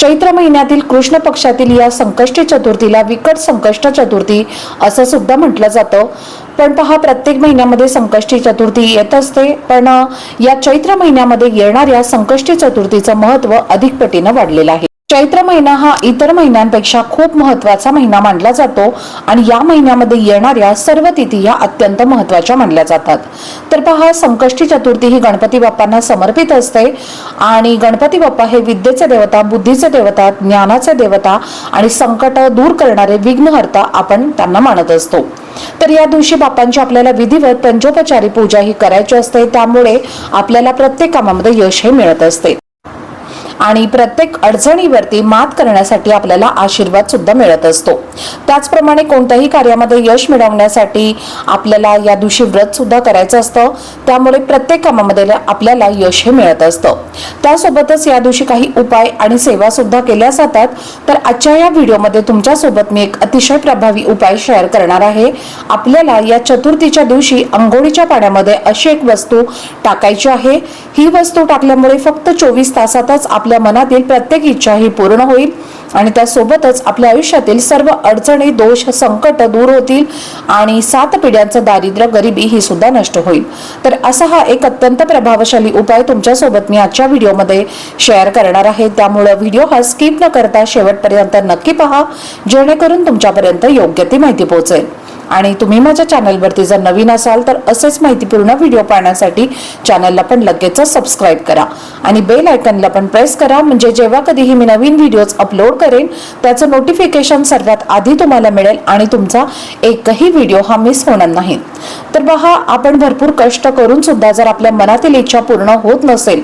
चैत्र महिन्यातील कृष्ण पक्षातील या संकष्टी चतुर्थीला विकट संकष्ट चतुर्थी असं सुद्धा म्हटलं जातं. पण पहा प्रत्येक महिन्यामध्ये संकष्टी चतुर्थी येत असते. पण या चैत्र महिन्यामध्ये येणाऱ्या संकष्टी चतुर्थीचं महत्त्व अधिक पटीनं वाढलेलं आहे. चैत्र महिना हा इतर महिन्यांपेक्षा खूप महत्त्वाचा महिना मानला जातो आणि या महिन्यामध्ये येणाऱ्या सर्व तिथी या अत्यंत महत्त्वाच्या मानल्या जातात. तर पहा संकष्टी चतुर्थी ही गणपती बाप्पांना समर्पित असते आणि गणपती बाप्पा हे विद्येचे देवता बुद्धीचे देवता ज्ञानाचे देवता आणि संकट दूर करणारे विघ्नहर्ता आपण त्यांना मानत असतो. तर या दिवशी बाप्पांची आपल्याला विधिवत पंचोपचारी पूजा ही करायची असते त्यामुळे आपल्याला प्रत्येक कामामध्ये यश हे मिळत असते. आणि प्रत्येक अडचणीवरती मात करण्यासाठी आपल्याला आशीर्वाद सुद्धा मिळत असतो. त्याचप्रमाणे कोणत्याही कार्यामध्ये यश मिळवण्यासाठी आपल्याला या दिवशी व्रत सुद्धा करायचं असतं. त्यामुळे प्रत्येक कामामध्ये आपल्याला यश हे मिळत असतं. त्यासोबतच या दिवशी काही उपाय आणि सेवा सुद्धा केल्या जातात. तर आजच्या या व्हिडिओमध्ये तुमच्यासोबत मी एक अतिशय प्रभावी उपाय शेअर करणार आहे. आपल्याला या चतुर्थीच्या दिवशी अंघोळीच्या पाण्यामध्ये अशी एक वस्तू टाकायची आहे. ही वस्तू टाकल्यामुळे फक्त चोवीस तासातच आपल्या आपल्या मनातील प्रत्येक इच्छा ही पूर्ण होईल आणि त्यासोबतच आपल्या आयुष्यातील सर्व अडचणी दोष संकट दूर होतील आणि सात पिढ्यांचं दारिद्र्य गरिबी ही सुद्धा नष्ट होईल. तर असा हा एक अत्यंत प्रभावशाली उपाय तुमच्यासोबत मी आजच्या व्हिडिओमध्ये शेअर करणार आहे. त्यामुळं व्हिडिओ हा स्किप न करता शेवटपर्यंत नक्की पहा जेणेकरून तुमच्यापर्यंत योग्य ती माहिती पोहोचेल. आणि तुम्ही माझ्या चॅनलवरती जर नवीन असाल तर असेच माहितीपूर्ण व्हिडिओ पाहण्यासाठी चॅनलला पण लगेचच सबस्क्राईब करा. आणि बेल आयकनला पण प्रेस करा म्हणजे जेव्हा कधीही मी नवीन व्हिडिओज अपलोड करेन त्याचं नोटिफिकेशन सर्वात आधी तुम्हाला मिळेल आणि तुमचा एकही व्हिडिओ हा मिस होणार नाही. तर पहा आपण भरपूर कष्ट करून सुद्धा जर आपल्या मनातील इच्छा पूर्ण होत नसेल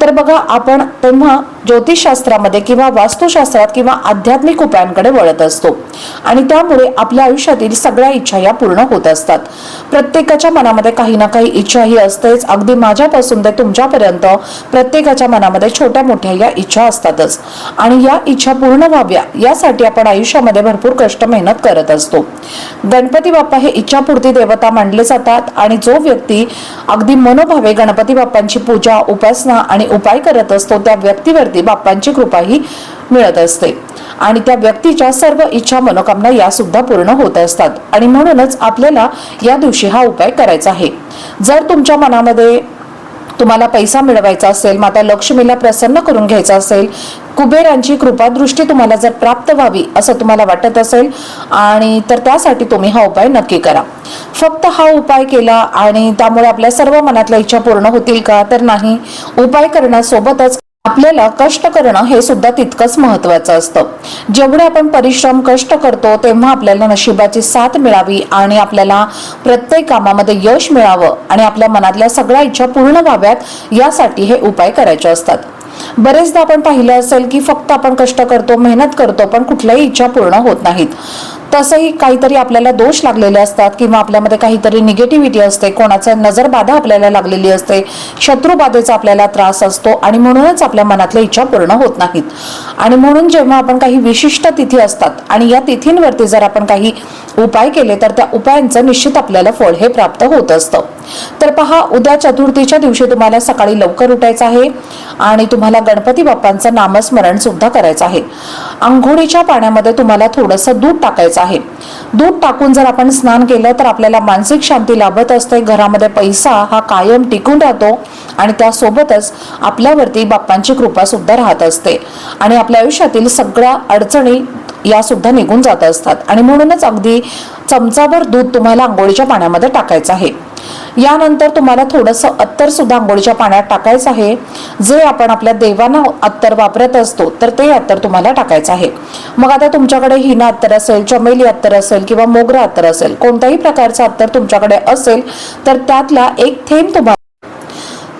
तर बघा आपण तेव्हा ज्योतिषशास्त्रामध्ये किंवा वास्तुशास्त्रात किंवा आध्यात्मिक उपायांकडे वळत असतो. आणि त्यामुळे आपल्या आयुष्यातील सगळ्या इच्छा या पूर्ण होत असतात. प्रत्येकाच्या मनामध्ये काही ना काही इच्छा ही असतेच. अगदी माझ्यापासून ते तुमच्यापर्यंत प्रत्येकाच्या मनामध्ये छोट्या मोठ्या या इच्छा असतातच. आणि या इच्छा पूर्ण व्हाव्या यासाठी आपण आयुष्यामध्ये भरपूर कष्ट मेहनत करत असतो. गणपती बाप्पा हे इच्छापूर्ती देवता मानले जातात. आणि जो व्यक्ती अगदी मनोभावे गणपती बाप्पांची पूजा उपासना आणि उपाय करत असतो त्या व्यक्तीवरती बाप्पांची कृपाही मिळत असते. आणि त्या व्यक्तीच्या सर्व इच्छा मनोकामना या सुद्धा पूर्ण होत असतात. आणि म्हणूनच आपल्याला या दिवशी हा उपाय करायचा आहे. जर तुमच्या मनामध्ये तुम्हाला पैसा मिळवायचा असेल माता लक्ष्मीला प्रसन्न करून घ्यायचा असेल कुबेरांची कृपादृष्टी तुम्हाला जर प्राप्त व्हावी असं तुम्हाला वाटत असेल आणि तर त्यासाठी तुम्ही हा उपाय नक्की करा. फक्त हा उपाय केला आणि त्यामुळे आपल्या सर्व मनातल्या इच्छा पूर्ण होतील का? तर नाही. उपाय करण्यासोबतच आपल्याला कष्ट करणं हे सुद्धा तितकंच महत्वाचं असतं. जेवढे आपण परिश्रम कष्ट करतो तेव्हा आपल्याला नशिबाची साथ मिळावी आणि आपल्याला प्रत्येक कामामध्ये यश मिळावं आणि आपल्या मनातल्या सगळ्या इच्छा पूर्ण व्हाव्यात यासाठी हे उपाय करायचे असतात. बरेचदा आपण पाहिलं असेल की फक्त आपण कष्ट करतो मेहनत करतो पण कुठल्याही इच्छा पूर्ण होत नाहीत. तसंही काहीतरी आपल्याला दोष लागलेले असतात किंवा आपल्यामध्ये काहीतरी निगेटिव्हिटी असते कोणाचा नजरबाधा आपल्याला लागलेली असते शत्रुबाधेचा आपल्याला त्रास असतो आणि म्हणूनच आपल्या मनातल्या इच्छा पूर्ण होत नाहीत. आणि म्हणून जेव्हा आपण काही विशिष्ट तिथी असतात आणि या तिथींवरती जर आपण काही उपाय केले तर त्या उपायांचं निश्चित आपल्याला फळ हे प्राप्त होत असतं. तर पहा उद्या चतुर्थीच्या दिवशी तुम्हाला सकाळी लवकर उठायचं आहे आणि तुम्हाला गणपती बाप्पांचं नामस्मरण सुद्धा करायचं आहे. आंघोळीच्या पाण्यामध्ये तुम्हाला थोडंसं दूध टाकायचं आहे. दूध टाकून जर आपण स्नान केलं तर आपल्याला मानसिक शांती लाभत असते. घरामध्ये पैसा हा कायम टिकून राहतो आणि त्यासोबतच आपल्यावरती बाप्पांची कृपा सुद्धा राहत असते. आणि आपल्या आयुष्यातील सगळ्या अडचणी या सुद्धा निघून जात असतात. आणि म्हणूनच अगदी चमचाभर दूध तुम्हाला आंघोळीच्या पाण्यामध्ये टाकायचं आहे. यानंतर तुम्हाला थोडंसं अत्तर सुद्धा आंघोळीच्या पाण्यात टाकायचं आहे. जे आपण आपल्या देवांना अत्तर वापरत असतो तर ते अत्तर तुम्हाला टाकायचं आहे. मग आता तुमच्याकडे हिना अत्तर असेल चमेली अत्तर असेल किंवा मोगरा अत्तर असेल कोणत्याही प्रकारचं अत्तर तुमच्याकडे असेल तर त्यातला एक थेंब तुम्हाला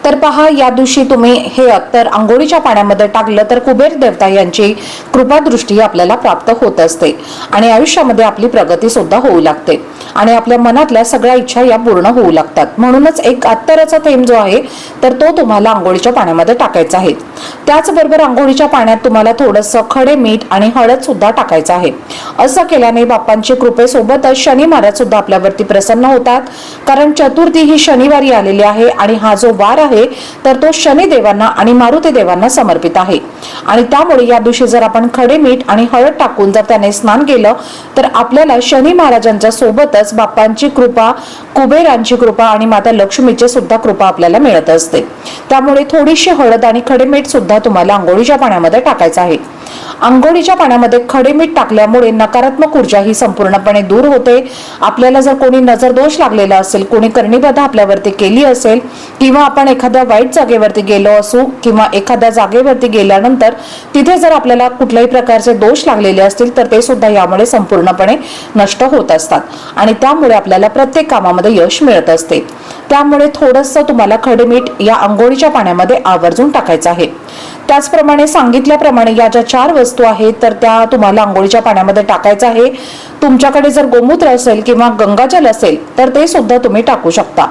तर पहा या दिवशी तुम्ही हे अत्तर आंघोळीच्या पाण्यामध्ये टाकलं तर कुबेर देवता यांची कृपादृष्टी आपल्याला प्राप्त होत असते आणि आयुष्यामध्ये आपली प्रगती सुद्धा होऊ लागते आणि आपल्या मनातल्या सगळ्या इच्छा या पूर्ण होऊ लागतात. म्हणूनच एक अत्तराचा थेंब जो आहे तर तो तुम्हाला आंघोळीच्या पाण्यामध्ये टाकायचा आहे. त्याचबरोबर आंघोळीच्या पाण्यात तुम्हाला थोडंसं खडे मीठ आणि हळद सुद्धा टाकायचं आहे. असं केल्याने बाप्पांची कृपेसोबतच शनी महाराज सुद्धा आपल्यावरती प्रसन्न होतात. कारण चतुर्थी ही शनिवारी आलेली आहे आणि हा जो वार आहे तर तो शनी देवांना आणि मारुती देवांना समर्पित आहे. आणि त्यामुळे या दिवशी जर आपण खडे मीठ आणि हळद टाकून जर त्याने स्नान केलं तर आपल्याला शनी महाराजांच्या सोबतच बाप्पांची कृपा कुबेरांची कृपा आणि माता लक्ष्मीची सुद्धा कृपा आपल्याला मिळत असते. त्यामुळे थोडीशी हळद आणि खडे मीठ सुद्धा तुम्हाला आंघोळीच्या पाण्यामध्ये टाकायचं आहे. आंघोळीच्या पाण्यामध्ये खडे मीठ टाकल्यामुळे नकारात्मक ऊर्जा ही संपूर्णपणे दूर होते. आपल्याला जर कोणी नजर दोष लागलेला असेल कोणी करणीबाधा आपल्यावरती केली असेल किंवा आपण एखाद्या वाईट जागेवरती गेलो असू किंवा एखाद्या जागेवरती गेल्यानंतर तिथे जर आपल्याला कुठल्याही प्रकारचे दोष लागलेले असतील तर ते सुद्धा यामुळे संपूर्णपणे नष्ट होत असतात. आणि त्यामुळे आपल्याला प्रत्येक कामामध्ये यश मिळत असते. त्यामुळे थोडंसं तुम्हाला खडमीठ या आंघोळीच्या पाण्यामध्ये आवर्जून टाकायचं आहे. त्याचप्रमाणे सांगितल्याप्रमाणे या ज्या चार वस्तू आहेत तर त्या तुम्हाला आंघोळीच्या पाण्यामध्ये टाकायचं आहे. तुमच्याकडे जर गोमूत्र असेल किंवा गंगाजल असेल तर ते सुद्धा तुम्ही टाकू शकता.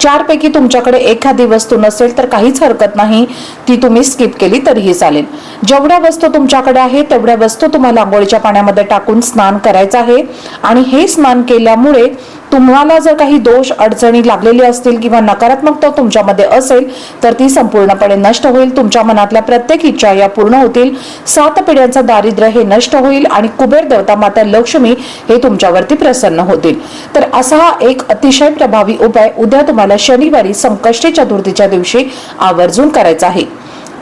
चारपैकी तुमच्याकडे एखादी वस्तू नसेल तर काहीच हरकत नाही. ती तुम्ही स्किप केली तरीही चालेल. जेवढ्या वस्तू तुमच्याकडे आहे तेवढ्या वस्तू तुम्हाला आंघोळीच्या पाण्यामध्ये टाकून स्नान करायचं आहे. आणि हे स्नान केल्यामुळे तुम्हाला जर काही दोष अडचणी लागलेली असतील किंवा नकारात्मकता तुमच्यामध्ये असेल तर ती संपूर्णपणे नष्ट होईल. तुमच्या मनातल्या प्रत्येक इच्छा या पूर्ण होतील. सात पिढ्यांचं दारिद्र्य हे नष्ट होईल आणि कुबेर देवता माता लक्ष्मी हे तुमच्यावरती प्रसन्न होतील. तर असा हा एक अतिशय प्रभावी उपाय उद्या तुम्हाला शनिवारी संकष्टी चतुर्थीच्या दिवशी आवर्जून करायचा आहे.